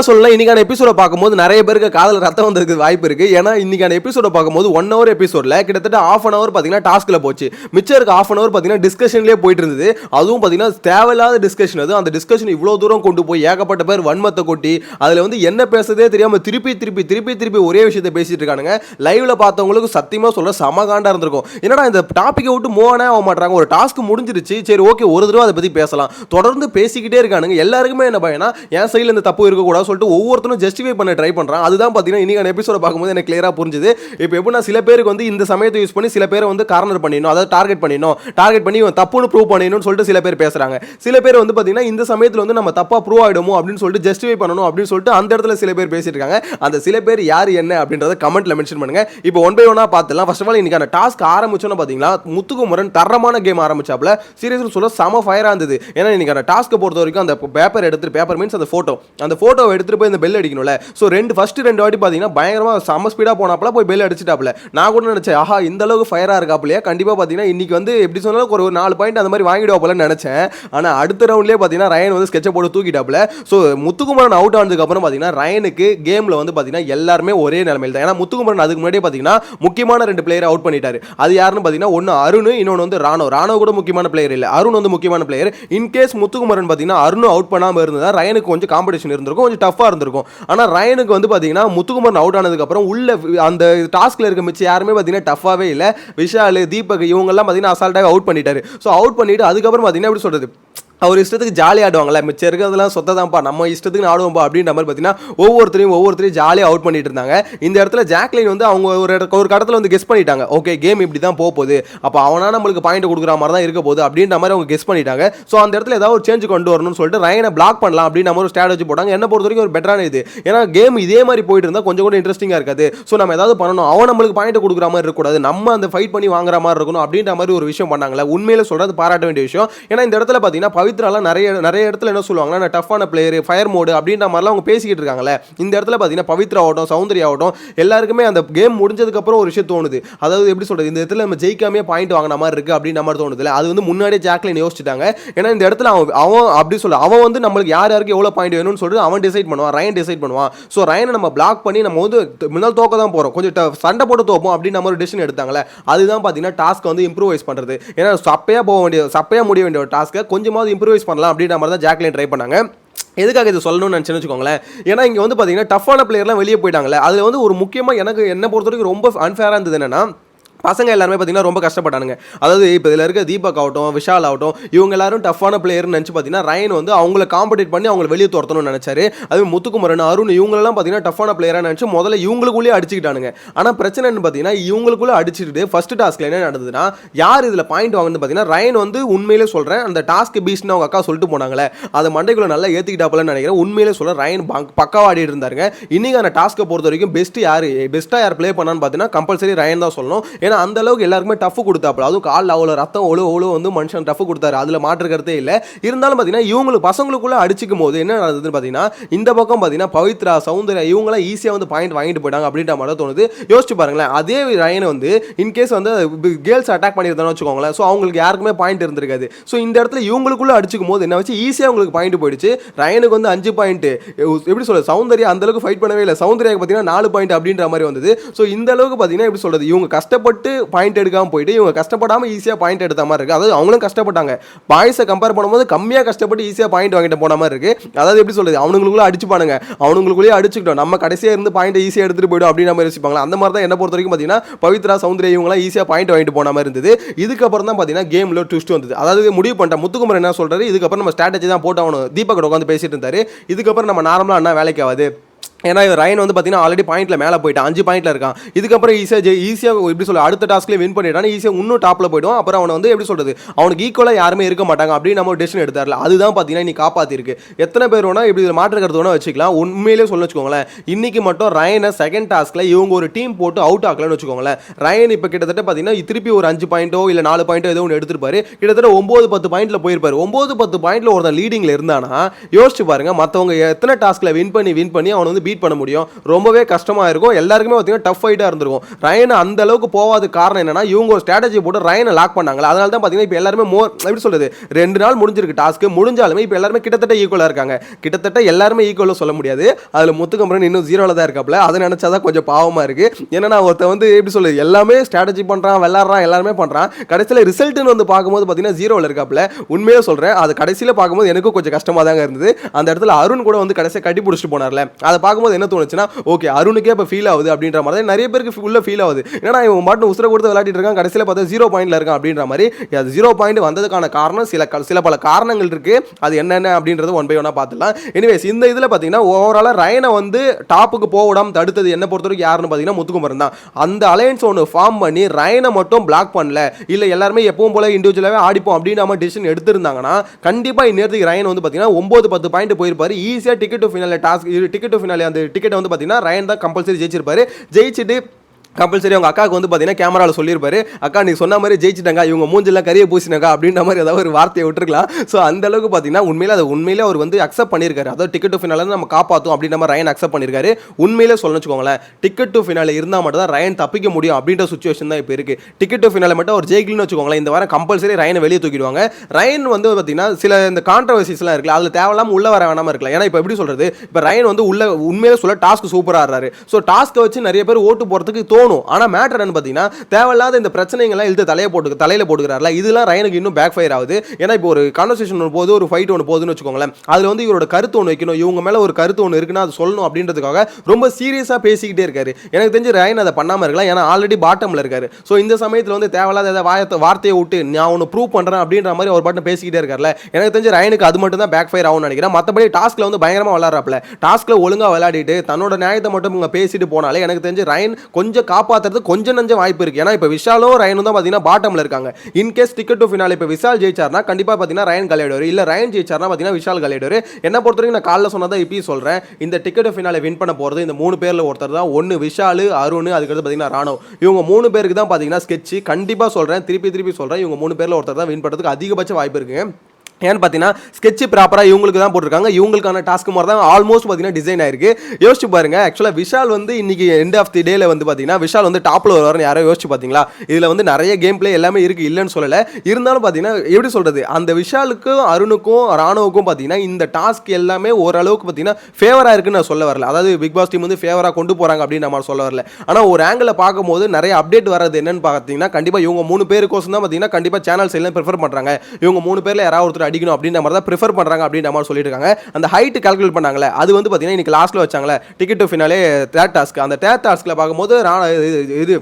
உண்மையாக சொல்லலாம் இன்னைக்கான எபிசோட பார்க்கும்போது நிறைய பேருக்கு காதல் ரத்தம் வந்ததுக்கு வாய்ப்பு இருக்கு. ஏன்னா இன்னைக்கான எபிசோட பார்க்கும்போது ஒன் ஹவர் எபிசோட்ல கிட்டத்தட்ட ஆஃப் அன் ஹவர் பார்த்தீங்கன்னா டாஸ்க்ல போச்சு. மிச்சம் இருக்க ஆஃப் அன் ஹவர் பார்த்தீங்கன்னா டிஸ்கஷன்லேயே போயிட்டு இருந்தது. அதுவும் பார்த்தீங்கன்னா தேவையில்லாத டிஸ்கஷன் அது. அந்த டிஸ்கஷன் இவ்வளோ தூரம் கொண்டு போய் ஏகப்பட்ட பேர் வன்மத்தை கொட்டி அதில் வந்து என்ன பேசுறதே தெரியாம திருப்பி திருப்பி திருப்பி திருப்பி ஒரே விஷயத்தை பேசிட்டு இருக்கானுங்க. லைவ்ல பார்த்தவங்களுக்கு சத்தியமா சொல்ல சமகாண்டா இருந்திருக்கும். என்னடா இந்த டாப்பிக்கை விட்டு மூவ் ஆக மாட்டாங்க ஒரு டாஸ்க் முடிஞ்சிருச்சு. சரி ஓகே ஒரு தடவை அதை பத்தி பேசலாம். தொடர்ந்து பேசிக்கிட்டே இருக்கானுங்க. எல்லாருக்குமே என்ன பயனா என் சைடில் இந்த தப்பு இருக்கக்கூடாது சொல்லிட்டு ஒவ்வொருத்தரும் ஜஸ்டிஃபை பண்ண ட்ரை பண்ணுறான் அதுதான் பார்த்தீங்கன்னா இன்னைக்கான எபிசோட பார்க்கும்போது எனக்கு கிளியராக புரிஞ்சுது. இப்போ எப்படின்னா சில பேருக்கு வந்து இந்த சமயத்தை யூஸ் பண்ணி சில பேரை வந்து கார்னர் பண்ணிடணும். அதாவது டார்கெட் பண்ணிடணும். டார்கெட் பண்ணி இவன் தப்புன்னு ப்ரூவ் பண்ணிடணும்னு சொல்லிட்டு சில பேர் பேசுகிறாங்க சில பேர் வந்து பார்த்தீங்கன்னா இந்த சமயத்தில் வந்து நம்ம தப்பா ப்ரூவ் ஆகிடுமோ அப்படின்னு சொல்லிட்டு ஜஸ்டிஃபை பண்ணணும் அப்படின்னு சொல்லிட்டு அந்த இடத்துல சில பேர் பேசியிருக்காங்க அந்த சில பேர் யார் என்ன அப்படின்றத கமெண்ட்டில் மென்ஷன் பண்ணுங்கள் இப்போ ஒன் பை ஒன்னாக பார்த்துலாம் ஃபர்ஸ்ட் ஆஃப் ஆல் இன்றைக்கான டாஸ்க் ஆரம்பிச்சோன்னு பார்த்தீங்கன்னா முத்துக்குமரன் தரமான கேம் ஆரம்பிச்சாப்ல சீரியஸ்னு சொல்ல செம ஃபயராக இருந்தது. ஏன்னா இன்றைக்கான டாஸ்க்கை பொறுத்த வரைக்கும் அந்த பேப்பர் எடுத்துட்டு பேப்பர் மீன்ஸ் அந்த ஃபோட்டோ அந்த போட்டோவை எடுத்துட்டு போய் இந்த பெல் அடிக்கணும்ல. ஸோ ரெண்டு ஃபர்ஸ்ட் ரெண்டு வாட்டி பார்த்தீங்கன்னா பயங்கரமாக செம ஸ்பீடாக போனாப்ல போய் பெல் அடிச்சிட்டாப்ல நான் கூட நினச்சேன் ஆஹா இந்த அளவுக்கு ஃபயராக இருக்காப்லையா கண்டிப்பாக பார்த்தீங்கன்னா இன்றைக்கி வந்து எப்படி சொன்னாலும் ஒரு ஒரு நாலு பாயிண்ட் அந்த மாதிரி வாங்கிடுவாப்லன்னு நினச்சேன். ஆனால் அடுத்த ரவுண்ட்லேயே பார்த்தீங்கன்னா ரயன் வந்து ஸ்கெட்சை போட்டு தூக்கிட்டாப்புல. ஸோ முத்துக்குமரன் அவுட் ஆனதுக்கப்புறம் பார்த்தீங்கன்னா ரயனுக்கு கேமில் வந்து பார்த்தீங்கன்னா எல்லாருமே ஒரே நிலமையில் தான். ஏன்னா முத்துக்குமரன் அதுக்கு முன்னாடியே பார்த்தீங்கன்னா முக்கியமான ரெண்டு பிளேயர் அவுட் பண்ணிட்டாரு. அது யாருன்னு பார்த்தீங்கன்னா ஒன்று அருண் இன்னொன்று வந்து ராணோ. ராணோ கூட முக்கியமான பிளேயர் இல்லை. அருண் வந்து முக்கியமான பிளேயர் இன்கேஸ் முத்துக்குமரன் பார்த்தீங்கன்னா அருணும் அவுட் பண்ணாமல் இருந்தால் ரயனுக்கு கொஞ்சம் காம்படிஷன் இருந்திருக்கும் கொஞ்சம் டஃப்பாக இருந்திருக்கும். ஆனால் ரயனுக்கு வந்து பார்த்தீங்கன்னா முத்துக்குமரன் அவுட் ஆனதுக்கப்புறம் உள்ள அந்த டாஸ்கில் இருக்க மிச்சம் யாருமே பார்த்தீங்கன்னா டஃப்பாகவே இல்லை. விஷால் தீபக் இவங்கெல்லாம் பார்த்தீங்கன்னா அசால்ட்டாக அவுட் பண்ணிட்டாரு. ஸோ அவுட் பண்ணிவிட்டு அதுக்கப்புறம் பார்த்தீங்கன்னா எப்படி சொல்கிறது அவர் இஷ்டத்துக்கு ஜாலி ஆடுவாங்களே மிச்சம் இருக்கிறதெல்லாம் சொத்தை தான்ப்பா நம்ம இஷ்டத்துக்கு ஆடுவோம்ப்பா அப்படின்ற மாதிரி பார்த்தீங்கன்னா ஒவ்வொருத்தரையும் ஒவ்வொருத்தரையும் ஜாலியாக அவுட் பண்ணிட்டு இருந்தாங்க இந்த இடத்துல ஜாக்லின் வந்து அவங்க ஒரு ஒரு கடத்தில் வந்து கெஸ் பண்ணிட்டாங்க. ஓகே கேம் இப்படி தான் போக போகுது அப்போ அவனா நம்மளுக்கு பாயிண்ட் கொடுக்குற மாதிரி தான் இருக்க போகுது அப்படின்ற மாதிரி அவங்க கெஸ் பண்ணிட்டாங்க. ஸோ அந்த இடத்துல ஏதாவது ஒரு சேஞ்ச் கொண்டு வரணும்னு சொல்லிட்டு ரயனை பிளாக் பண்ணலாம் அப்படின்னு நம்ம ஒரு ஸ்ட்ராட்டஜி போட்டாங்க. என்ன பொறுத்த வரைக்கும் ஒரு பெட்டரான இது. ஏன்னா கேம் இதே மாதிரி போயிட்டு இருந்தால் கொஞ்சம் கூட இன்ட்ரெஸ்டிங்காக இருக்காது. ஸோ நம்ம ஏதாவது பண்ணணும். அவன் நம்மளுக்கு பாயிண்ட் கொடுக்குற மாதிரி இருக்கக்கூடாது. நம்ம அந்த ஃபைட் பண்ணி வாங்குற மாதிரி இருக்கணும் அப்படின்ற மாதிரி ஒரு விஷயம் பண்ணாங்களே உண்மையில சொல்கிறது பாராட்ட வேண்டிய விஷயம். ஏன்னா இந்த இடத்துல பார்த்தீங்கன்னா பவித்ராலாம் நிறைய நிறைய இடத்துல என்ன சொல்லுவாங்கன்னா நான் டஃப்பான பிளேயர் ஃபயர் மோடு அப்படின்ற மாதிரிலாம் அவங்க பேசிக்கிட்டு இருக்காங்களே இந்த இடத்துல பார்த்தீங்கன்னா பவித்ரா ஆகட்டும் சௌந்தர்யா ஆகட்டும் எல்லாருக்குமே அந்த கேம் முடிஞ்சதுக்கப்புறம் ஒரு விஷயம் தோணுது. அதாவது எப்படி சொல்கிறது இந்த இடத்துல நம்ம ஜெயிக்காமே பாயிண்ட் வாங்கின மாதிரி இருக்குது அப்படின்ற மாதிரி தோணுதுல அது வந்து முன்னாடியே ஜாக்லின் யோசிச்சுட்டாங்க. ஏன்னா இந்த இடத்துல அவன் அவன் அப்படி சொல்ல அவன் வந்து நம்மளுக்கு யார் யாருக்கு எவ்வளோ பாயிண்ட் வேணும்னு சொல்லிட்டு அவன் டிசைட் பண்ணுவான் ரயன் டிசைட் பண்ணுவான். ஸோ ரயனை நம்ம பிளாக் பண்ணி நம்ம வந்து முன்னால் தோக்க தான் போகிறோம் கொஞ்சம் ட- சண்டை போட்டு தோப்போம் அப்படின்னு நம்ம ஒரு டிசிஷன் எடுத்தாங்களே அதுதான் பார்த்தீங்கன்னா டாஸ்க் வந்து இம்ப்ரூவைஸ் பண்ணுறது ஏன்னா சப்பையாக போக வேண்டிய சப்பையாக முடிய வேண்டிய ஒரு டாஸ்க்கை கொஞ்சமாவது இம்ப்ரூவைஸ் பண்ணலாம் அப்படின்ற மாதிரி தான் ஜாக்லின் ட்ரை பண்ணாங்க. எதுக்காக இது சொல்லணும்னு நினச்சேன்னு வச்சுக்கோங்களேன். ஏன்னா இங்கே வந்து பார்த்தீங்கன்னா டஃப்பான பிளேயர்லாம் வெளியே போயிட்டாங்களே அதில் வந்து ஒரு முக்கியமாக எனக்கு என்ன பொறுத்த வரைக்கும் ரொம்ப அன்ஃபேராக இருந்தது என்னன்னா பசங்க எல்லாருமே பார்த்தீங்கன்னா ரொம்ப கஷ்டப்பட்டானுங்க. அதாவது இப்போ இதில் இருக்க தீபக் ஆகட்டும் விஷால் ஆகட்டும் இவங்க எல்லாரும் டஃப்பான பிளேயர்னு நினச்சி பார்த்தீங்கன்னா ரயன் வந்து அவங்கள காம்படேட் பண்ணி அவங்கள வெளியே துரத்தணும்னு நினச்சாரு. அது முத்துக்குமரன் அருண் இவங்களெல்லாம் பார்த்தீங்கன்னா டஃப்பான பிளேயராக நினச்சி முதல்ல இவங்களுக்குள்ளேயே அடிச்சுக்கிட்டானுங்க. ஆனால் பிரச்சனைன்னு பார்த்தீங்கன்னா இவங்களுக்குள்ளே அடிச்சுட்டு ஃபர்ஸ்ட் டாஸ்க்கில் என்ன நடந்ததுன்னா யார் இதில் பாயிண்ட் வாங்கணும்னு பார்த்தீங்கன்னா ரயன் வந்து உண்மையிலே சொல்கிறேன் அந்த டாஸ்க் பீஸ்னு அவங்க அக்கா சொல்லிட்டு போனாங்களே அதை மண்டைக்குள்ள நல்லா ஏற்றிக்கிட்டாப்பலன்னு நினைக்கிறேன். உண்மையிலே சொல்ல ரயன் பங்க் இருந்தாருங்க. இன்னைக்கு அந்த டாஸ்க்கை பொறுத்த வரைக்கும் பெஸ்ட்டு யார் பெஸ்ட்டாக யார் ப்ளே பண்ணான்னு பார்த்தீங்கன்னா கம்பல்சரி ரயன் தான் சொல்லணும். ஏன்னா அந்த அளவுக்கு எல்லாருக்குமே டஃப் கொடுத்தாப்புல. அதுவும் காலில் அவ்வளோ ரத்தம் அவ்வளோ அவ்வளோ வந்து மனுஷன் டஃப் கொடுத்தாரு. அதில் மாற்று இல்லை. இருந்தாலும் பார்த்தீங்கன்னா இவங்களுக்கு பசங்களுக்குள்ளே அடிச்சிக்கும் போது என்ன நடந்ததுன்னு பார்த்தீங்கன்னா இந்த பக்கம் பார்த்தீங்கன்னா பவித்ரா சௌந்தர்யா இவங்களாம் ஈஸியாக வந்து பாயிண்ட் வாங்கிட்டு போயிட்டாங்க அப்படின்ற மாதிரி தோணுது. யோசிச்சு பாருங்களேன் அதே ரயனை வந்து இன்கேஸ் வந்து கேர்ள்ஸ் அட்டாக் பண்ணியிருந்தான்னு வச்சுக்கோங்களேன் ஸோ அவங்களுக்கு யாருக்குமே பாயிண்ட் இருந்திருக்காது. ஸோ இந்த இடத்துல இவங்களுக்குள்ளே அடிச்சுக்கும் போது என்ன வச்சு ஈஸியாக உங்களுக்கு பாயிண்ட் போயிடுச்சு. ரயனுக்கு வந்து அஞ்சு பாயிண்ட் எப்படி சொல்றது சௌந்தர்யா அந்தளவுக்கு ஃபைட் பண்ணவே இல்லை. சௌந்தர்யாவுக்கு பார்த்தீங்கன்னா நாலு பாயிண்ட் அப்படின்ற மாதிரி வந்தது. ஸோ இந்த அளவுக்கு பார்த்தீங்கன்னா எப்படி சொல்கிறது இவங்க கஷ்டப்பட்டு பாயிண்ட் எடுக்காமல் போயிட்டு இவங்க கஷ்டப்படாமல் ஈஸியாக பாயிண்ட் எடுத்த மாதிரி இருக்குது அதாவது அவங்களும் கஷ்டப்பட்டாங்க. பாய்ஸை கம்பேர் பண்ணும்போது கம்மியாக கஷ்டப்பட்டு ஈஸியாக பாயிண்ட் வாங்கிட்டு போன மாதிரி இருக்குது அதாவது எப்படி சொல்லுது அவனுங்களுக்குள்ள அடிச்சுப்பானுங்க. அவனுங்களுக்குள்ளேயே அடிச்சுக்கிட்டோம். நம்ம கடைசியாக இருந்து பாயிண்ட் ஈஸியாக எடுத்துட்டு போயிடும் அப்படின்னு நம்ம யோசிப்பாங்களா? அந்த மாதிரி தான் என்ன பொறுத்த வரைக்கும் பார்த்தீங்கன்னா பவித்ரா சௌந்தர்யா இவங்களாம் ஈஸியாக பாயிண்ட் வாங்கிட்டு போன மாதிரி இருந்தது. இதுக்கப்புறம் தான் பார்த்தீங்கன்னா கேமில் ட்விஸ்ட் வந்தது. அதாவது முடிவு பண்ணிட்டேன் முத்துக்குமர் என்ன சொல்கிறாரு இதுக்கப்புறம் நம்ம ஸ்ட்ராட்டஜி தான் போட்டு அவனு தீபக் உட்காந்து பேசிட்டு இருந்தாரு. இதுக்கப்புறம் நம்ம நார்மலாக என்ன வேலைக்கு ஆகாது. ஏன்னா ரயன் வந்து பார்த்தீங்கன்னா ஆல்ரெடி பாயிண்ட்ல மேலே போயிட்டான். அஞ்சு பாயிண்ட்ல இருக்கான். இதுக்கப்புறம் ஈஸியாக ஜெய் ஈஸியாக எப்படி சொல்ல அடுத்த டாஸ்க்லேயே வின் பண்ணிட்டான். ஈஸியாக இன்னும் டாப்ல போய்டும் அப்புறம் அவனை வந்து எப்படி சொல்றது அவனுக்கு ஈக்குவலாக யாருமே இருக்க மாட்டாங்க அப்படின்னு நம்ம ஒரு டெசிஷன் எடுத்தார்ல. அதுதான் பார்த்தீங்கன்னா நீ காப்பாத்திருக்கு. எத்தனை பேர் வேணா இப்படி இதில் மாற்றுக்கிறது வேணா வச்சுக்கலாம். உண்மையிலே சொல்ல வச்சுக்கோங்களேன். இன்னைக்கு மட்டும் ரயனை செகண்ட் டாஸ்க்ல இவங்க ஒரு டீம் போட்டு அவுட் ஆகலன்னு வச்சுக்கோங்களேன். ரயன் இப்போ கிட்டத்தட்ட பார்த்தீங்கன்னா திருப்பி ஒரு அஞ்சு பாயிண்டோ இல்லை நாலு பாயிண்டோ ஏதோ ஒன்று எடுத்துருப்பாரு. கிட்டத்தட்ட ஒம்பது பத்து பாயிண்ட்ல போயிருப்பாரு. ஒம்பது பத்து பாயிண்ட்ல ஒருத்தன் லீடிங்ல இருந்தானா யோசிச்சு பாருங்க மற்றவங்க எத்தனை டாஸ்க்ல வின் பண்ணி வின் பண்ணி அவன் வந்து பீட் பண்ண முடியும். ரொம்பவே கஷ்டமா இருக்கும். எல்லாருக்குமே பார்த்தீங்கன்னா டஃப் ஃபைட்டாக இருந்திருக்கும். ரயன் அந்த அளவுக்கு போகாத காரணம் என்னன்னா இவங்க ஒரு ஸ்ட்ராட்டஜி போட்டு ரயனை லாக் பண்ணாங்களா? அதனால தான் பார்த்தீங்கன்னா இப்போ எல்லாருமே மோர் எப்படி சொல்றது? ரெண்டு நாள் முடிஞ்சிருக்கு டாஸ்க்கு முடிஞ்சாலுமே இப்போ எல்லாருமே கிட்டத்தட்ட ஈக்குவலாக இருக்காங்க. கிட்டத்தட்ட எல்லாருமே ஈக்குவலாக சொல்ல முடியாது. அதில் முத்துக்கம்பரன் இன்னும் ஜீரோவில் தான் இருக்காப்ல அதை நினச்சாதான் கொஞ்சம் பாவமாக இருக்கு. ஏன்னா ஒருத்தன் வந்து எப்படி சொல்லுது எல்லாமே ஸ்ட்ராட்டஜி பண்ணுறான் விளாட்றான் எல்லாருமே பண்ணுறான் கடைசியில் ரிசல்ட்னு வந்து பார்க்கும்போது பார்த்தீங்கன்னா ஜீரோவில் இருக்காப்ல உண்மையாக சொல்கிறேன் அது கடைசியில் பார்க்கும்போது எனக்கும் கொஞ்சம் கஷ்டமாக தாங்க இருந்தது. அந்த இடத்துல அருண் கூட வந்து கடைசியாக கட்டி பிடிச்சிட்டு போனார்ல. அதை பார்க்கும்போது என்ன தோணுச்சுன்னா ஓகே அருணுக்கே இப்போ ஃபீல் ஆகுது அப்படின்ற மாதிரி நிறைய பேருக்கு உள்ள ஃபீல் ஆகுது. ஏன்னா இவன் மட்டும் உசுர கொடுத்து விளையாடிட்டு இருக்கான் கடைசியில் பார்த்தா ஜீரோ பாயிண்ட்ல இருக்கான் அப்படின்ற மாதிரி. அது ஜீரோ பாயிண்ட் வந்ததுக்கான காரணம் சில சில பல காரணங்கள் இருக்கு. அது என்னென்ன அப்படின்றது ஒன் பை ஒன்னா பார்த்துலாம் எனிவேஸ் இந்த இதில் பார்த்தீங்கன்னா ஓவராலாக ரயனை வந்து டாப்புக்கு போக தடுத்தது என்ன பொறுத்த வரைக்கும் யாருன்னு பார்த்தீங்கன்னா முத்துக்குமரன் தான். அந்த அலையன்ஸ் ஒன்று ஃபார்ம் பண்ணி ரயனை மட்டும் பிளாக் பண்ணல. இல்லை எல்லாருமே எப்பவும் போல இண்டிவிஜுவலாகவே ஆடிப்போம் அப்படின்னு நம்ம டிசிஷன் எடுத்திருந்தாங்கன்னா கண்டிப்பாக இந்நேரத்துக்கு ரயன் வந்து பார்த்தீங்கன்னா ஒம்பது பத்து பாயிண்ட் போயிருப்பாரு. ஈஸியாக ticket to finale task ticket to finale அந்த டிக்கெட்டை வந்து பார்த்தீங்கன்னா ரயன் தான் கம்பல்சரி ஜெயிச்சிருப்பாரு. ஜெயிச்சுட்டு கம்பல்சரி அவங்க அக்காவுக்கு வந்து பார்த்தீங்கன்னா கேமராவில் சொல்லியிருப்பாரு அக்கா நீ சொன்ன மாதிரி ஜெயிச்சிட்டாங்க இவங்க மூஞ்செல்லாம் கரிய பூசினாங்க அப்படின்ற மாதிரி ஏதாவது ஒரு வார்த்தையை விட்டுருக்கலாம். ஸோ அந்த அளவுக்கு பார்த்தீங்கன்னா உண்மையில அதை உண்மையிலே அவர் வந்து அக்செப்ட் பண்ணியிருக்காரு. அதாவது டிக்கெட் டு ஃபினால நம்ம காப்பாற்றும் அப்படின்ற மாதிரி ரயன் அக்செப்ட் பண்ணியிருக்காரு. உண்மையிலே சொல்லணும் வச்சுக்கோங்களேன் டிக்கெட் டு ஃபினால இருந்தால் மட்டும் தான் ரயன் தப்பிக்க முடியும் அப்படின்ற சுச்சுவேஷன் தான் இப்போ இருக்குது டிக்கெட் டு ஃபினால மட்டும் அவர் ஜெயிக்கலன்னு வச்சுக்கோங்களேன் இந்த வாரம் கம்பல்சரி ரயனை வெளியே தூக்கிடுவாங்க. ரயன் வந்து பார்த்தீங்கன்னா சில இந்த கான்ட்ரவர்சிஸ்லாம் இருக்குல்ல அதில் தேவையில்லாமல் உள்ள வர வேணாமல் இருக்கலாம். ஏன்னா இப்போ எப்படி சொல்கிறது இப்போ ரயன் வந்து உள்ள உண்மையிலே சொல்ல டாஸ்க் சூப்பராக ஆடுறாரு. ஸோ டாஸ்க்கை வச்சு நிறைய பேர் ஓட்டு போகிறதுக்கு தோணும். ஆனால் மேட்டர் என்னன்னு பார்த்தீங்கன்னா தேவையில்லாத இந்த பிரச்சனைகள்லாம் இழுத்து தலையை போட்டு தலையில் போட்டுக்கிறாருல. இதெல்லாம் ரயனுக்கு இன்னும் பேக் ஃபயர் ஆகுது. ஏன்னா இப்போ ஒரு கான்வர்சேஷன் ஒன்று போது ஒரு ஃபைட் ஒன்று போகுதுன்னு வச்சுக்கோங்களேன். அதில் வந்து இவரோட கருத்து ஒன்று வைக்கணும். இவங்க மேலே ஒரு கருத்து ஒன்று இருக்குன்னா அது சொல்லணும் அப்படின்றதுக்காக ரொம்ப சீரியஸாக பேசிக்கிட்டே இருக்காரு. எனக்கு தெரிஞ்சு ரயன் அதை பண்ணாமல் இருக்கலாம். ஏன்னா ஆல்ரெடி பாட்டமில் இருக்காரு. ஸோ இந்த சமயத்தில் வந்து தேவையில்லாத ஏதாவது வாயத்தை வார்த்தையை விட்டு நான் ஒன்று ப்ரூவ் பண்ணுறேன் அப்படின்ற மாதிரி ஒரு பாட்டு பேசிக்கிட்டே இருக்கார்ல. எனக்கு தெரிஞ்சு ரயனுக்கு அது மட்டும் தான் பேக் ஃபயர் ஆகும்னு நினைக்கிறேன். மற்றபடி டாஸ்க்கில் வந்து பயங்கரமாக விளாட்றாப்ல டாஸ்க்கில் ஒழுங்காக விளையாடிட்டு தன்னோட நியாயத்தை மட்டும் இவங்க பேசிட்டு போனாலே எனக்கு தெரிஞ்சு ரயன் கொஞ்சம் காப்பாற்றுறது கொஞ்சம் நஞ்சம் வாய்ப்பு இருக்குது ஏன்னா இப்போ விஷாலும் ரயனும் தான் பார்த்தீங்கன்னா பாட்டமில் இருக்காங்க. இன்கேஸ் டிக்கெட் டு ஃபினாலே இப்போ விஷால் ஜெயிச்சார்னா கண்டிப்பாக பார்த்தீங்கன்னா ரயன் கலையிடுவார். இல்லை ரயன் ஜெயிச்சார்னா பார்த்தீங்கன்னா விஷால் கலையிடுவார். என்ன பொறுத்த வரைக்கும் நான் காலைல தான் இப்பயும் சொல்கிறேன் இந்த டிக்கெட் ஃபினாலே வின் பண்ண போகிறது இந்த மூணு பேரில் ஒருத்தர் தான். ஒன்று விஷால் அருண் அதுக்கடுத்து பார்த்தீங்கன்னா ராணவ். இவங்க மூணு பேருக்கு தான் பார்த்தீங்கன்னா ஸ்கெட்ச் கண்டிப்பாக சொல்கிறேன் திருப்பி திருப்பி சொல்கிறேன் இவங்க மூணு பேரில் ஒருத்தர் தான் வின் பண்ணுறதுக்கு அதிகபட்ச வாய்ப்பு இருக்குது ஏன்னு பார்த்தீங்கன்னா ஸ்கெட்ச் ப்ராப்பராக இவங்களுக்கு தான் போட்டிருக்காங்க. இவங்களுக்கான டாஸ்க் மாதிரி தான் ஆல்மோஸ்ட் பார்த்தீங்கன்னா டிசைன் ஆயிருக்கு. யோசிச்சு பாருங்க ஆக்சுவலாக விஷால் வந்து இன்னைக்கு எண்ட் ஆஃப் தி டேல வந்து பார்த்தீங்கன்னா விஷால் வந்து டாப்பில் வருவார்னு யாரோ யோசிச்சு பார்த்தீங்களா இதில் வந்து நிறைய கேம் பிளே எல்லாமே இருக்கு இல்லைன்னு சொல்லலை. இருந்தாலும் பார்த்தீங்கன்னா எப்படி சொல்றது? அந்த விஷாலுக்கும் அருணுக்கும் ராணுவுக்கும் பார்த்தீங்கன்னா இந்த டாஸ்க் எல்லாமே ஓரளவுக்கு பார்த்தீங்கன்னா ஃபேவராக இருக்குன்னு நான் சொல்ல வரல. அதாவது பிக் பாஸ் டீம் வந்து ஃபேவராக கொண்டு போகிறாங்க அப்படின்னு நம்ம சொல்ல வரல. ஆனால் ஒரு ஆங்கிளில் பார்க்கும்போது நிறைய அப்டேட் வர்றது என்னன்னு பார்த்தீங்கன்னா கண்டிப்பாக இவங்க மூணு பேருக்கோசம் தான் பார்த்தீங்கன்னா கண்டிப்பாக சேனல்ஸ் எல்லாம் ப்ரிஃபர் பண்ணுறாங்க இவங்க மூணு பேரில் யாராவது ஒருத்தர் அடிக்கணும் அப்படின்ற மாதிரி தான் ப்ரிஃபர் பண்ணுறாங்க அப்படின்ற மாதிரி சொல்லியிருக்காங்க அந்த ஹைட் கால்குலேட் பண்ணாங்களே அது வந்து பார்த்தீங்கன்னா இன்னைக்கு லாஸ்ட்டில் வச்சாங்களே ticket to finale third task அந்த தேர்ட் டாஸ்கில் பார்க்கும்போது இது- இது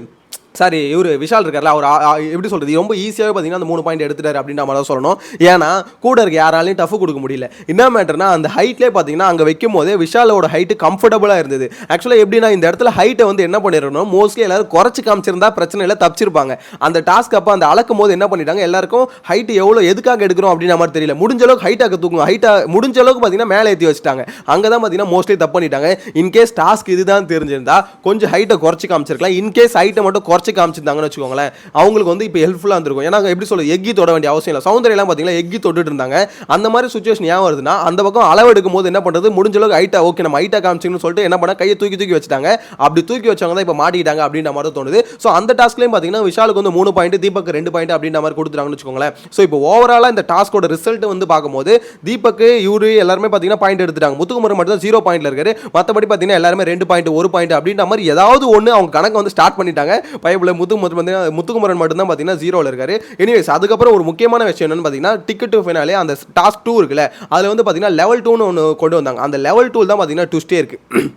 சாரி இவர் விஷால் இருக்கார்ல அவர் எப்படி சொல்கிறது ரொம்ப ஈஸியாகவே பார்த்தீங்கன்னா அந்த மூணு பாயிண்ட் எடுத்துட்டார் அப்படின்ற மாதிரி தான் சொல்லணும். ஏன்னா கூட இருக்க யாராலையும் டஃப் கொடுக்க முடியல. என்ன மேட்டர்னா அந்த ஹைட்லேயே பார்த்தீங்கன்னா அங்கே வைக்கும் போதே விஷாலோட ஹைட்டு கம்ஃபர்டபுளாக இருந்தது. ஆக்சுவலாக எப்படின்னா இந்த இடத்துல ஹைட்டை வந்து என்ன பண்ணிடணும் மோஸ்ட்லி எல்லாரும் குறைச்சி காமிச்சிருந்தா பிரச்சனை இல்லை தப்பிச்சிருப்பாங்க. அந்த டாஸ்க் அப்போ அந்த அளக்கும் போது என்ன பண்ணிட்டாங்க எல்லாருக்கும் ஹைட் எவ்வளோ எதுக்காக எடுக்கிறோம் அப்படின்ற மாதிரி தெரியல. முடிஞ்ச அளவுக்கு ஹைட்டாக தூக்கும் ஹைட்டாக முடிஞ்ச அளவுக்கு பார்த்தீங்கன்னா மேலே ஏற்றி வச்சுட்டாங்க. அங்கே தான் பார்த்தீங்கன்னா மோஸ்ட்லி தப்பு பண்ணிட்டாங்க. இன்கேஸ் டாஸ்க் இதுதான் தெரிஞ்சிருந்தா கொஞ்சம் ஹைட்டை குறைச்சி காமிச்சிருக்கலாம். இன்கேஸ் ஹைட்டை மட்டும் குறைச்சி காமிச்சிருந்தாங்கன்னு வச்சுக்கோங்களேன் அவங்களுக்கு வந்து இப்போ ஹெல்ப்ஃபுல்லாக இருந்திருக்கும். ஏன்னா எப்படி சொல்றது எக்கி தொட வேண்டிய அவசியம் இல்லை. சௌந்தரியெல்லாம் பார்த்தீங்கன்னா எக்கி தொட்டுட்டு இருந்தாங்க. அந்த மாதிரி சுச்சுவேஷன் ஏன் வருதுன்னா அந்த பக்கம் அளவு எடுக்கும் போது என்ன பண்ணுறது முடிஞ்ச அளவுக்கு ஹைட்டா ஓகே நம்ம ஹைட்டா காமிச்சிக்கணும்னு சொல்லிட்டு என்ன பண்ண கையை தூக்கி தூக்கி வச்சுட்டாங்க. அப்படி தூக்கி வச்சவங்க தான் இப்போ மாட்டிக்கிட்டாங்க அப்படின்ற மாதிரி தான் தோணுது. ஸோ அந்த டாஸ்க்லேயும் பார்த்தீங்கன்னா விஷாலுக்கு வந்து மூணு பாயிண்ட் தீபக் ரெண்டு பாயிண்ட் அப்படின்ற மாதிரி கொடுத்துட்டாங்கன்னு வச்சுக்கோங்களேன். ஸோ இப்போ ஓவராலாக இந்த டாஸ்கோட ரிசல்ட் வந்து பார்க்கும்போது தீபக் இவரு எல்லாருமே பார்த்தீங்கன்னா பாயிண்ட் எடுத்துட்டாங்க. முத்துக்குமரன் மட்டும் தான் ஜீரோ பாயிண்ட்ல இருக்காரு. மற்றபடி பார்த்தீங்கன்னா எல்லாருமே ரெண்டு பாயிண்ட் ஒரு பாயிண்ட் அப்படின்ற மாதிரி ஏதாவது ஒன்று அவங்க கணக்கு வந்து ஸ்டார்ட் பண்ணிட்டாங்க. பைபிள் முத்து பார்த்தீங்கன்னா முத்துக்குமரன் மட்டும் தான் பார்த்தீங்கன்னா ஜீரோவில் இருக்காரு. எனிவேஸ் அதுக்கப்புறம் ஒரு முக்கியமான விஷயம் என்னன்னு பார்த்தீங்கன்னா டிக்கெட் டு ஃபினாலே அந்த டாஸ்க் டூ இருக்குல்ல அதில் வந்து பார்த்தீங்கன்னா லெவல் டூன்னு ஒன்று கொண்டு வந்தாங்க. அந்த லெவல் டூ தான் பார்த்தீங்கன்னா ட்விஸ்டே இருக்குது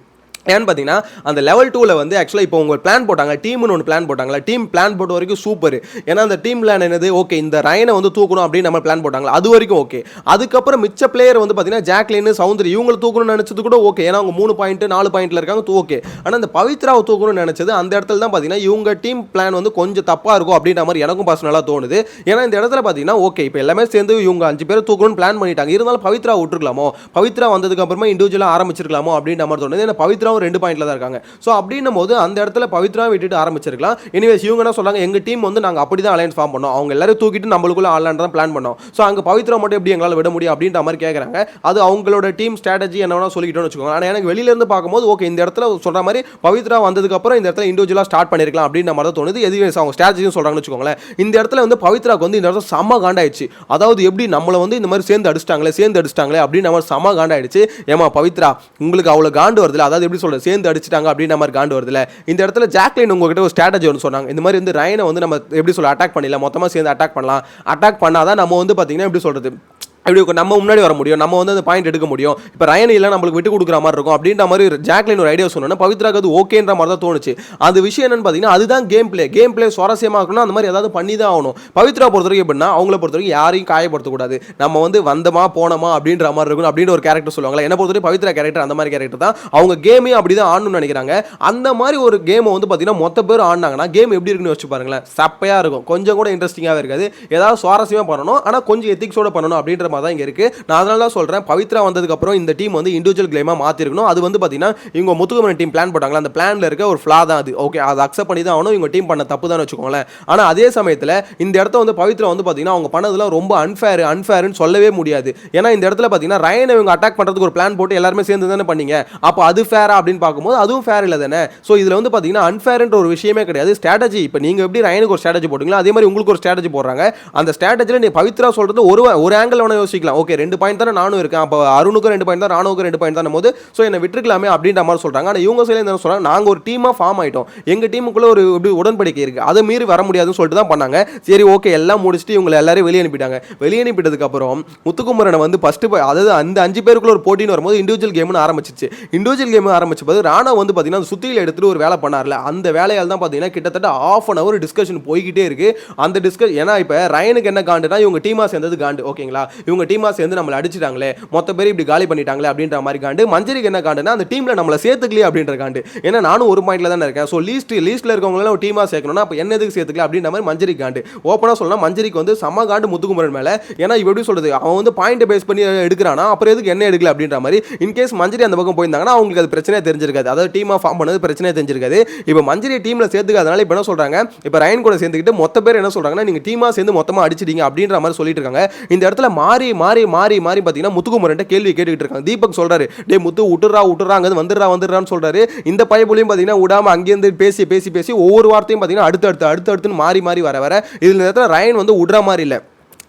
ஏன்னு பார்த்தீங்கன்னா அந்த லெவல் டூவில் வந்து ஆக்சுவலாக இப்போ உங்கள் பிளான் போட்டாங்க டீம்னு ஒன்று பிளான் போட்டாங்களா? டீம் பிளான் போட்ட வரைக்கும் சூப்பர் ஏன்னா அந்த டீம் பிளான் என்னது ஓகே இந்த ரயனை வந்து தூக்கணும் அப்படின்னு நம்ம பிளான் போட்டாங்களா? அது வரைக்கும் ஓகே அதுக்கப்புறம் மிச்ச பிளேயர் வந்து பார்த்தீங்கன்னா ஜாக்லின் சவுந்தரி இவங்களை தூக்கணும்னு நினச்சது கூட ஓகே ஏன்னா அவங்க மூணு பாயிண்ட் நாலு பாயிண்ட்ல இருக்காங்க ஓகே ஆனால் அந்த பவித்ராவை தூக்கணும்னு நினச்சது அந்த இடத்துல தான் பார்த்தீங்கன்னா இவங்க டீம் பிளான் வந்து கொஞ்சம் தப்பாக இருக்கும் அப்படின்ற மாதிரி எனக்கும் பர்சனலாக தோணுது. ஏன்னா இந்த இடத்துல பார்த்தீங்கன்னா ஓகே இப்போ எல்லாமே சேர்ந்து இவங்க அஞ்சு பேர் தூக்கணும்னு பிளான் பண்ணிட்டாங்க. இருந்தாலும் பவித்ரா விட்டுருக்கலாமோ? பவித்ரா வந்ததுக்கு அப்புறமா இண்டிவிஜுவலாக ஆரம்பிச்சிருக்கலாமோ அப்படின்ற மாதிரி தோணுது. ஏன்னா பவித்ரா ஒரு ரெண்டு பாயிண்ட்ல தான் இருக்காங்க. ஸோ அப்படின்னும் போது அந்த இடத்துல பவித்ரா விட்டுட்டு ஆரம்பிச்சிருக்கலாம். எனிவேஸ் இவங்க என்ன எங்கள் டீம் வந்து நாங்கள் அப்படி தான் அலையன்ஸ் ஃபார்ம் பண்ணோம். அவங்க எல்லாரும் தூக்கிட்டு நம்மளுக்குள்ள ஆடலான்னு தான் பிளான் பண்ணோம். ஸோ அங்கே பவித்ரா மட்டும் எப்படி எங்களால் விட முடியும் அப்படின்ற மாதிரி கேட்குறாங்க அது அவங்களோட டீம் ஸ்ட்ராட்டஜி என்ன வேணால் சொல்லிக்கிட்டோம்னு வச்சுக்கோங்க. ஆனால் எனக்கு வெளியில இருந்து பார்க்கும்போது ஓகே இந்த இடத்துல சொல்கிற மாதிரி பவித்ரா வந்ததுக்கப்புறம் இந்த இடத்துல இண்டிவிஜுவலாக ஸ்டார்ட் பண்ணிருக்கலாம் அப்படின்ற மாதிரி தான் தோணுது. எதுவே அவங்க ஸ்ட்ராட்டஜியும் சொல்கிறாங்கன்னு வச்சுக்கோங்களேன். இந்த இடத்துல வந்து பவித்ராக்கு வந்து இந்த இடத்துல செம்ம காண்டாயிடுச்சு. அதாவது எப்படி நம்மளை வந்து இந்த மாதிரி சேர்ந்து அடிச்சிட்டாங்களே சேர்ந்து அடிச்சிட்டாங்களே அப்படின்னு நம்ம செம்ம காண்டாயிடுச்சு. ஏமா பவித்ரா உங்களுக்கு அவ்வளோ காண்டு வருதுல அதாவது எப்படி சொல்ல சேர்ந்து அடிச்சிட்டாங்க அப்படின்ற மாதிரி காண்டு வருதுல இந்த இடத்துல ஜாக்லின் உங்ககிட்ட ஒரு ஸ்ட்ராட்டஜி ஒன்று சொன்னாங்க. இந்த மாதிரி வந்து ரயனை வந்து நம்ம எப்படி சொல்ல அட்டாக் பண்ணிடலாம். மொத்தமாக சேர்ந்து அட்டாக் பண்ணலாம். அட்டாக் பண்ணாதான் நம்ம வந்து பார்த்தீங்கன்னா எப்படி சொல்றது இப்படி நம்ம முன்னாடி வர முடியும். நம்ம வந்து அந்த பாயிண்ட் எடுக்க முடியும். இப்போ ரயன் இல்லை நம்மளுக்கு விட்டு கொடுக்குற மாதிரி இருக்கும். அப்படின்ற மாதிரி ஒரு ஜாக்லின் ஒரு ஐடியா சொன்னோன்னா பவித்ராக்கு அது ஓகேன்ற மாதிரி தான் தோணுச்சு. அந்த விஷயம் என்னன்னு பார்த்தீங்கன்னா அதுதான் கேம் பிளே கேம் பிளே சுவாரஸ்யமாக இருக்கணும் அந்த மாதிரி ஏதாவது பண்ணி தான் ஆகணும். பவித்ரா பொறுத்த வரைக்கும் எப்படின்னா அவங்கள பொறுத்த வரைக்கும் யாரையும் காயப்படுத்தக்கூடாது. நம்ம வந்து வந்தமா போனோமா அப்படின்ற மாதிரி இருக்கணும் அப்படின்ற ஒரு கேரக்டர் சொல்லுவாங்களா என்ன பொறுத்த வரைக்கும் பவித்ரா கேரக்டர் அந்த மாதிரி கேரக்டர் தான். அவங்க கேமையும் அப்படி தான் ஆடணும்னு நினைக்கிறாங்க. அந்த மாதிரி ஒரு கேமை வந்து பார்த்தீங்கன்னா மொத்த பேர் ஆடினாங்கன்னா கேம் எப்படி இருக்குன்னு வச்சு பாருங்களேன். சப்பையாக இருக்கும். கொஞ்சம் கூட இன்ட்ரெஸ்டிங்காகவே இருக்காது. ஏதாவது சுவாரஸ்யமாக பண்ணணும். ஆனால் கொஞ்சம் எத்திக்ஸோட பண்ணணும் அப்படின்ற மாதிரி தான் இங்கே இருக்குது நான் அதனால தான் சொல்கிறேன் பவித்ரா வந்ததுக்கப்புறம் இந்த டீம் வந்து இண்டிவிஜுவல் கிளைமாக மாற்றிருக்கணும் அது வந்து பார்த்தீங்கன்னா இவங்க முத்துக்குமரன் டீம் பிளான் போட்டாங்களா? அந்த பிளானில் இருக்க ஒரு ஃப்ளா தான் அது. ஓகே அதை அக்செப்ட் பண்ணி தான் ஆகணும். இவங்க டீம் பண்ண தப்பு தான் வச்சுக்கோங்களேன். ஆனால் அதே சமயத்தில் இந்த இடத்த வந்து பவித்ரா வந்து பார்த்தீங்கன்னா அவங்க பண்ணதெல்லாம் ரொம்ப அன்ஃபேர் அன்ஃபேர்னு சொல்லவே முடியாது. ஏன்னா இந்த இடத்துல பார்த்தீங்கன்னா ரயனை இவங்க அட்டாக் பண்ணுறதுக்கு ஒரு பிளான் போட்டு எல்லாருமே சேர்ந்து தானே பண்ணீங்க. அப்போ அது ஃபேரா அப்படின்னு பார்க்கும்போது அதுவும் ஃபேர் இல்லை தானே. ஸோ இதில் வந்து பார்த்தீங்கன்னா அன்ஃபேர்ன்ற ஒரு விஷயமே கிடையாது. ஸ்ட்ராட்டஜி இப்போ நீங்கள் எப்படி ரயனுக்கு ஒரு ஸ்ட்ராட்டஜி போட்டீங்களோ அதே மாதிரி உங்களுக்கு ஒரு ஸ்ட்ராட்டஜி போடுறாங்க. அந்த ஸ்ட்ராட்டஜியில் நீ பவித்ரா சொல்கிறது ஒரு ஒரு ஆங்கிள் அவனை யோசிக்கலாம். ஓகே ரெண்டு பாயிண்ட் தானே நானும் இருக்கேன். அப்போ அருணுக்கும் ரெண்டு பாயிண்ட் தான் ராணுவுக்கும் ரெண்டு பாயிண்ட் தான் போது ஸோ என்னை விட்டுருக்கலாமே அப்படின்ற மாதிரி சொல்கிறாங்க ஆனால் இவங்க சைடில் என்ன சொல்கிறாங்க நாங்கள் ஒரு டீமாக ஃபார்ம் ஆயிட்டோம். எங்கள் டீமுக்குள்ள ஒரு இப்படி உடன்படிக்கை இருக்குது அதை மீறி வர முடியாதுன்னு சொல்லிட்டு தான் பண்ணாங்க. சரி ஓகே எல்லாம் முடிச்சுட்டு இவங்களை எல்லாரையும் வெளியே அனுப்பிட்டாங்க. வெளியே அனுப்பிட்டதுக்கப்புறம் முத்துக்குமரனை வந்து ஃபஸ்ட்டு அதாவது அந்த அஞ்சு பேருக்குள்ள ஒரு போட்டின்னு வரும்போது இண்டிவிஜுவல் கேம்னு ஆரம்பிச்சிச்சு. இண்டிவிஜுவல் கேம் ஆரம்பிச்ச போது ராணா வந்து பார்த்தீங்கன்னா சுத்தியில் எடுத்துட்டு ஒரு வேலை பண்ணார்ல. அந்த வேலையால் தான் பார்த்தீங்கன்னா கிட்டத்தட்ட ஆஃப் அன் அவர் டிஸ்கஷன் போய்கிட்டே இருக்கு. அந்த டிஸ்கஸ் ஏன்னா இப்போ ரயனுக்கு என்ன காண்டுனா இவங்க டீமாக சேர்ந்தது காண்டு. ஓகேங்களா இவங்க டீமாக சேர்ந்து நம்மளை அடிச்சிட்டாங்களே மொத்த பேர் இப்படி காலி பண்ணிட்டாங்களே அப்படின்ற மாதிரி காண்டு மஞ்சரிக்கு என்ன காண்டுனா அந்த டீமில் நம்மளை சேர்த்துக்கலையே அப்படின்ற காண்டு. ஏன்னா நானும் ஒரு பாயிண்ட்ல தானே இருக்கேன். ஸோ லீஸ்ட் லீஸ்ட்டில் இருக்கவங்களாம் ஒரு சேர்க்கணும்னா அப்போ என்ன எதுக்கு சேர்த்துக்கல அப்படின்ற மாதிரி மஞ்சரி காண்டு. ஓப்பனாக சொல்லலாம் மஞ்சரிக்கு வந்து செம்ம காண்டு முத்துக்குமரன் மேலே. ஏன்னா இவ எப்படி சொல்கிறது அவன் வந்து பாயிண்ட் பேஸ் பண்ணி எடுக்கிறானா அப்புறம் எதுக்கு என்ன எடுக்கல அப்படின்ற மாதிரி. இன்கேஸ் மஞ்சரி அந்த பக்கம் போயிருந்தாங்கன்னா அவங்களுக்கு அது பிரச்சனையே தெரிஞ்சிருக்காது. அதாவது டீமாக ஃபார்ம் பண்ணது பிரச்சனையே தெரிஞ்சிருக்காது. இப்போ மஞ்சரி டீமில் சேர்த்துக்காதனால இப்போ என்ன சொல்கிறாங்க இப்போ ரயன் கூட சேர்ந்துக்கிட்டு மொத்த பேர் என்ன சொல்கிறாங்கன்னா நீங்கள் டீமாக சேர்ந்து மொத்தமாக அடிச்சிட்டீங்க அப்படின்ற மாதிரி சொல்லிட்டு இருக்காங்க. இந்த இடத்துல மாறி மாறி மாறி மாறி பார்த்தீங்கன்னா முத்துக்குமரன் கேள்வி கேட்டுக்கிட்டு இருக்காங்க. தீபக் சொல்றாரு டே முத்து விட்டுறா விட்டுறா அங்கே வந்துடுறா வந்துடுறான்னு சொல்றாரு. இந்த பயப்புலையும் பார்த்தீங்கன்னா விடாம அங்கேருந்து பேசி பேசி பேசி ஒவ்வொரு வார்த்தையும் பார்த்தீங்கன்னா அடுத்து அடுத்து அடுத்து அடுத்துன்னு மாறி மாறி வர வர இதில் நேரத்தில் ரயன் வந்து விடுற மாதிரி இல்லை.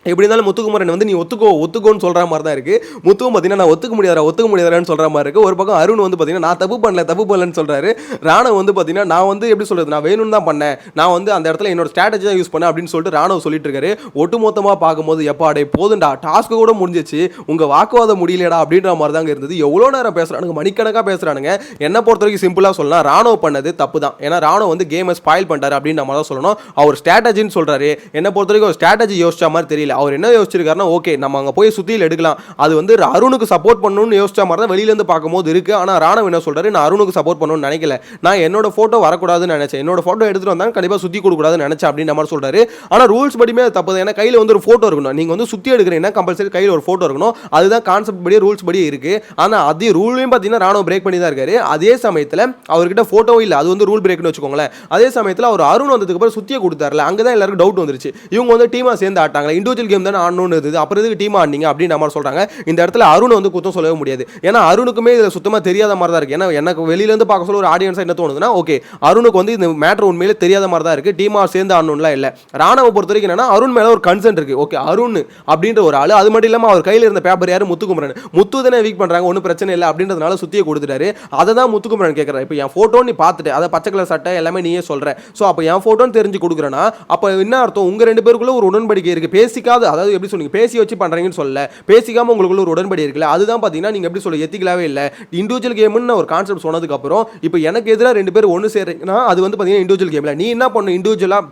எப்படி இருந்தாலும் முத்துக்குமரன் வந்து நீ ஒத்துக்கோ ஒத்துக்கோன்னு சொல்கிற மாதிரி தான் இருக்குது முத்துவும் பார்த்தீங்கன்னா நான் ஒத்துக்க முடியாதா ஒத்துக்க முடியாதான்னு சொல்கிற மாதிரி இருக்குது ஒரு பக்கம் அருண் வந்து பார்த்தீங்கன்னா நான் தப்பு பண்ணல தப்பு பண்ணலன்னு சொல்கிறாரு ராணவ் வந்து பார்த்தீங்கன்னா நான் வந்து எப்படி சொல்கிறது நான் வேணும்னு தான் பண்ணேன். நான் வந்து அந்த இடத்துல என்னோட ஸ்ட்ராட்டஜி தான் யூஸ் பண்ணேன் அப்படின்னு சொல்லிட்டு ராணவ் சொல்லிட்டு இருக்காரு. ஒட்டுமொத்தமாக பார்க்கும்போது எப்பாடே போதும்டா டாஸ்க்கு கூட முடிஞ்சிச்சு. உங்கள் வாக்குவாதம் முடியலடா அப்படின்ற மாதிரி தாங்க இருந்தது. எவ்வளோ நேரம் பேசுகிறானுங்க மணிக்கணக்காக பேசுறானுங்க. என்னை பொறுத்த வரைக்கும் சிம்பிளாக சொல்லலாம் ராணவ் பண்ணது தப்பு தான். ஏன்னா ராணவ் வந்து கேமை ஸ்பாயில் பண்ணுறாரு அப்படின்ற மாதிரி தான் சொல்லணும். அவர் ஸ்ட்ராட்டஜின்னு சொல்கிறாரு என்னை பொறுத்த வரைக்கும் ஒரு ஸ்ட்ராட்டஜி யோசிச்ச மாதிரி தெரியல. அவர் என்ன யோசிச்சிருக்காருன்னா ஓகே நம்ம அங்கே போய் சுத்தியில் எடுக்கலாம். அது வந்து அருணுக்கு சப்போர்ட் பண்ணணும்னு யோசிச்ச மாதிரி தான் வெளியிலேருந்து பார்க்கும்போது இருக்குது ஆனால் ராணுவ என்ன சொல்கிறாரு நான் அருணுக்கு சப்போர்ட் பண்ணணும்னு நினைக்கல. நான் என்னோட ஃபோட்டோ வரக்கூடாதுன்னு நினைச்சேன். என்னோட ஃபோட்டோ எடுத்துகிட்டு வந்தாங்க கண்டிப்பாக சுற்றி கொடுக்கூடாதுன்னு நினச்சேன் அப்படின்ற மாதிரி சொல்கிறாரு ஆனால் ரூல்ஸ் படியுமே அது தப்பு. தான் ஏன்னா கையில் வந்து ஒரு ஃபோட்டோ இருக்கணும். நீங்கள் வந்து சுற்றி எடுக்கிறீங்கன்னா கம்பல்சரி கையில் ஒரு ஃபோட்டோ இருக்கணும். அதுதான் கான்செப்ட் படி ரூல்ஸ் படி இருக்குது ஆனால் அதே ரூலையும் பார்த்தீங்கன்னா ராணுவ பிரேக் பண்ணி தான் இருக்காரு. அதே சமயத்தில் அவர்கிட்ட ஃபோட்டோ இல்லை. அது வந்து ரூல் பிரேக்னு வச்சுக்கோங்களேன். அதே சமயத்தில் அவர் அருண் வந்ததுக்கு அப்புறம் சுற்றிய கொடுத்தாருல. அங்கே தான் எல்லாருக்கும் டவுட் வந்துருச்சு. இவங்க வந்து டீமாக சேர்ந்து ஆட்டாங்களா? இண்டிவிஜுவல் கேம் தானே ஆடணும்னு இருந்தது. அப்புறம் எதுக்கு டீம் ஆடினீங்க அப்படின்னு மாதிரி சொல்கிறாங்க இந்த இடத்துல அருண் வந்து குத்தம் சொல்லவே முடியாது. ஏன்னா அருணுக்குமே இதில் சுத்தமாக தெரியாத மாதிரி தான் இருக்குது ஏன்னா எனக்கு வெளியிலேருந்து பார்க்க சொல்ல ஒரு ஆடியன்ஸாக என்ன தோணுதுன்னா ஓகே அருணுக்கு வந்து இந்த மேட்ரு உண்மையிலே தெரியாத மாதிரி தான் இருக்குது டீமாக சேர்ந்து ஆடணும்லாம் இல்லை. ராணுவ பொறுத்த வரைக்கும் என்னன்னா அருண் மேலே ஒரு கன்சென்ட் இருக்குது ஓகே அருண் அப்படின்ற ஒரு ஆள் அது மட்டும் இல்லாமல் அவர் கையில் இருந்த பேப்பர் யார்? முத்துக்குமரன். முத்து தானே வீக் பண்ணுறாங்க ஒன்றும் பிரச்சனை இல்லை அப்படின்றதுனால சுற்றியை கொடுத்துட்டாரு. அதை தான் முத்துக்குமரன் கேட்குறாரு இப்போ என் ஃபோட்டோ நீ பார்த்துட்டு அதை பச்சை கலர் சட்டை எல்லாமே நீயே சொல்கிற ஸோ அப்போ என் ஃபோட்டோன்னு தெரிஞ்சு கொடுக்குறேன்னா அப்போ என்ன அர்த்தம்? உங்கள் ரெண்டு பேருக்குள்ள ஒரு உடன்படிக்கை இருக்குது பேசிக்காது அதாவது எப்படி சொன்னீங்க பேசி வச்சு பண்ணுறீங்கன்னு சொல்ல பேசிக்காமல் உங்களுக்குள்ள ஒரு உடன்படி இருக்குல்ல. அதுதான் பார்த்தீங்கன்னா நீங்கள் எப்படி சொல்ல எத்திக்கலாவே இல்லை. இண்டிவிஜுவல் கேம்னு ஒரு கான்செப்ட் சொன்னதுக்கப்புறம் இப்போ எனக்கு எதிராக ரெண்டு பேர் ஒன்று சேர்றீங்கன்னா அது வந்து பார்த்தீங்கன்னா இண்டிவிஜுவல் கேமில் நீ என்ன பண்ணணும் இண்டிவிஜுவலாக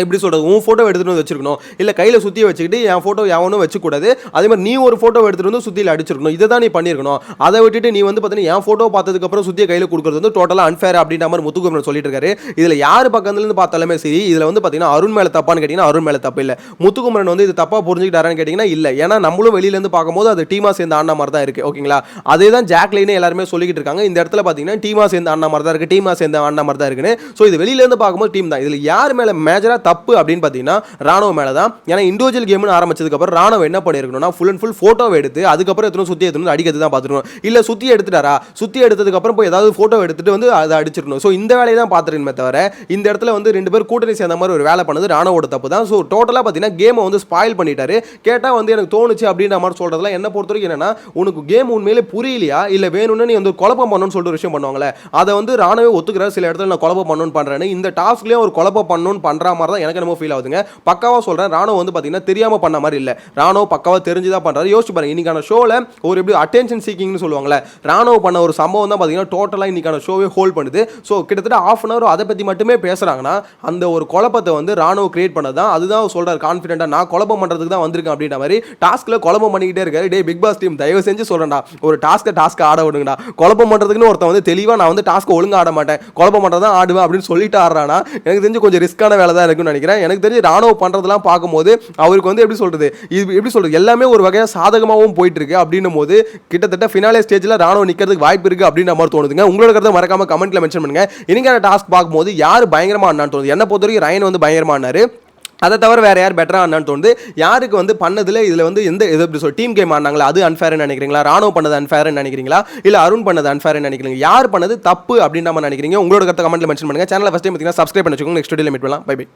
எப்படி சொல்கிறது உன் ஃபோட்டோ எடுத்துகிட்டு வந்து வச்சிருக்கணும். இல்லை கையில் சுற்றி வச்சுக்கிட்டு என் ஃபோட்டோ எவனும் வச்சுக்கூடாது. அதே மாதிரி நீ ஒரு ஃபோட்டோ எடுத்துகிட்டு வந்து சுற்றியில் அடிச்சிருக்கணும். இதை தான் நீ பண்ணியிருக்கணும் அதை விட்டுட்டு நீ வந்து பார்த்தீங்கன்னா என் ஃபோட்டோ பார்த்ததுக்கப்புறம் சுற்றிய கையில் கொடுக்குறது வந்து டோட்டலாக அன்ஃபேர் அப்படின்ற மாதிரி முத்துக்குமரன் சொல்லிட்டு இருக்காரு. இதில் யார் பக்கத்துலேருந்து பார்த்தாலுமே சரி இதில் வந்து பார்த்தீங்கன்னா அருண் மேலே தப்பான்னு கேட்டிங்கன்னா அருண் மேலே தப்பு இல்லை. முத்துக்குமரன் வந்து இது தப்பாக புரிஞ்சுக்கிட்டாரான்னு கேட்டிங்கன்னா இல்லை. ஏன்னா நம்மளும் வெளியிலேருந்து பார்க்கும்போது அது டீமாக சேர்ந்த ஆடின மாதிரி தான் இருக்குது ஓகேங்களா? அதே தான் ஜாக்லைனே எல்லாருமே சொல்லிக்கிட்டு இருக்காங்க. இந்த இடத்துல பார்த்தீங்கன்னா டீமாக சேர்ந்த ஆடின மாதிரி தான் இருக்குது டீமாக சேர்ந்த ஆடின மாதிரி தான் இருக்குன்னு. ஸோ இது வெளியிலேருந்து பார்க்கும்போது டீம் தான். இதில் யார் மேலே மேஜராக தப்பு அப்படின்னு பார்த்தீங்கன்னா ராணுவ மேலே தான் ஏன்னா இண்டிவிஜுவல் கேம்னு ஆரம்பிச்சதுக்கப்புறம் ராணுவ என்ன பண்ணியிருக்கணும்னா ஃபுல் அண்ட் ஃபுல் ஃபோட்டோவை எடுத்து அதுக்கப்புறம் எத்தனை சுற்றி எடுத்து அடிக்கிறது தான் பார்த்துருக்கணும். இல்லை சுற்றி எடுத்துட்டாரா? சுற்றி எடுத்ததுக்கப்புறம் போய் ஏதாவது ஃபோட்டோ எடுத்துட்டு வந்து அதை அடிச்சிருக்கணும் ஸோ இந்த வேலையை தான் பார்த்துருக்கணுமே தவிர இந்த இடத்துல வந்து ரெண்டு பேர் கூட்டணி சேர்ந்த மாதிரி ஒரு வேலை பண்ணது ராணுவோட தப்பு தான். ஸோ டோட்டலாக பார்த்தீங்கன்னா கேமை வந்து ஸ்பாயில் பண்ணிட்டாரு. கேட்டால் வந்து எனக்கு தோணுச்சு அப்படின்ற மாதிரி சொல்கிறதுலாம் என்ன பொறுத்த வரைக்கும் என்னன்னா உனக்கு கேம் உண்மையிலே புரியலையா? இல்லை வேணும்னு நீ வந்து குழப்பம் பண்ணணும்னு சொல்லிட்டு ஒரு விஷயம் பண்ணுவாங்களே அதை வந்து ராணுவே ஒத்துக்கிறார். சில இடத்துல நான் குழப்பம் பண்ணணும்னு பண்ணுறேன்னு இந்த டாஸ்க்லேயும் ஒரு குழப்பம் பண்ணணும்னு பண்ணுற மாதிரி தான் எனக்கு என்னமோ ஃபீல் ஆகுதுங்க. பக்காவாக சொல்கிறேன் ராணுவ வந்து பார்த்தீங்கன்னா தெரியாமல் பண்ண மாதிரி இல்லை. ராணுவ பக்காவாக தெரிஞ்சு தான் பண்ணுறாரு யோசிச்சு பாருங்க இன்னைக்கான ஷோவில் ஒரு எப்படி அட்டென்ஷன் சீக்கிங்னு சொல்லுவாங்களே ராணுவ பண்ண ஒரு சம்பவம் தான் பார்த்தீங்கன்னா டோட்டலாக இன்னைக்கான ஷோவே ஹோல்ட் பண்ணுது. ஸோ கிட்டத்தட்ட ஆஃப் அன் அவர் அதை பற்றி மட்டுமே பேசுகிறாங்கன்னா அந்த ஒரு குழப்பத்தை வந்து ராணுவ கிரியேட் பண்ணது தான் அதுதான் சொல்கிறார் கான்ஃபிடென்ட்டாக நான் குழப்பம் பண்ணுறதுக்கு தான் வந்திருக்கேன் அப்படின்ற மாதிரி. டாஸ்க்கில் குழப்பம் பண்ணிக்கிட்டே இருக்காரு. டே பிக் பாஸ் டீம் தயவு செஞ்சு சொல்கிறேன்டா ஒரு டாஸ்க்கை டாஸ்க்கை ஆட விடுங்கடா. குழப்பம் பண்ணுறதுக்குன்னு ஒருத்தன் வந்து தெளிவாக நான் வந்து டாஸ்க்கை ஒழுங்காக ஆட மாட்டேன். குழப்பம் பண்ணுறது தான் ஆடுவேன் அப்படின்னு சொல்லிட்டு ஆடுறானா எனக்கு தெரிஞ்சு கொஞ்சம் ரிஸ்க்கான வேலை தான் இருக்கு. நினைக்கிறேன். எனக்கு தெரிஞ்சு ராணுவ பண்ணுறதெல்லாம் பார்க்கும்போது அவருக்கு வந்து எப்படி சொல்கிறது இது எப்படி சொல்கிறது எல்லாமே ஒரு வகையாக சாதகமாகவும் போயிட்டு இருக்கு அப்படின்னும் போது கிட்டத்தட்ட ஃபினாலே ஸ்டேஜில் ராணுவம் நிற்கிறதுக்கு வாய்ப்பு இருக்குது அப்படின்ற மாதிரி தோணுதுங்க. உங்களோட கருத்தை மறக்காம கமெண்ட்ல மென்ஷன் பண்ணுங்க. இன்றைக்கான டாஸ்க் பார்க்கும்போது யார் பயங்கரமா ஆனான்னு தோணுது? என்னை பொறுத்த வரைக்கும் ரயன் வந்து பயங்கரமானார் அதை தவிர வேறு யார் பெட்டராக ஆனான்னு தோணுது. யாருக்கு வந்து பண்ணதில் இதில் வந்து எந்த இது எப்படி சொல் டீம் கேம் ஆனாங்களா அது அன்ஃபேர்னு நினைக்கிறீங்களா? ராணுவ பண்ணது அன்ஃபேர்னு நினைக்கிறீங்களா? இல்லை அருண் பண்ணது அன்ஃபேர்னு நினைக்கிறீங்க? யார் பண்ணது தப்பு அப்படின்ற மாதிரி நினைக்கிறீங்க? உங்களோட கருத்தை கமெண்ட்டில் மென்ஷன் பண்ணுங்க. சேனலை ஃபஸ்ட் டைம் பார்த்தீங்கன்னா சப்ஸ்கிரைப் பண்ணி வச்சுக்கோங்க. நெக்ஸ்ட் வீடியோ மீட் பண்ணலாம். Bye bye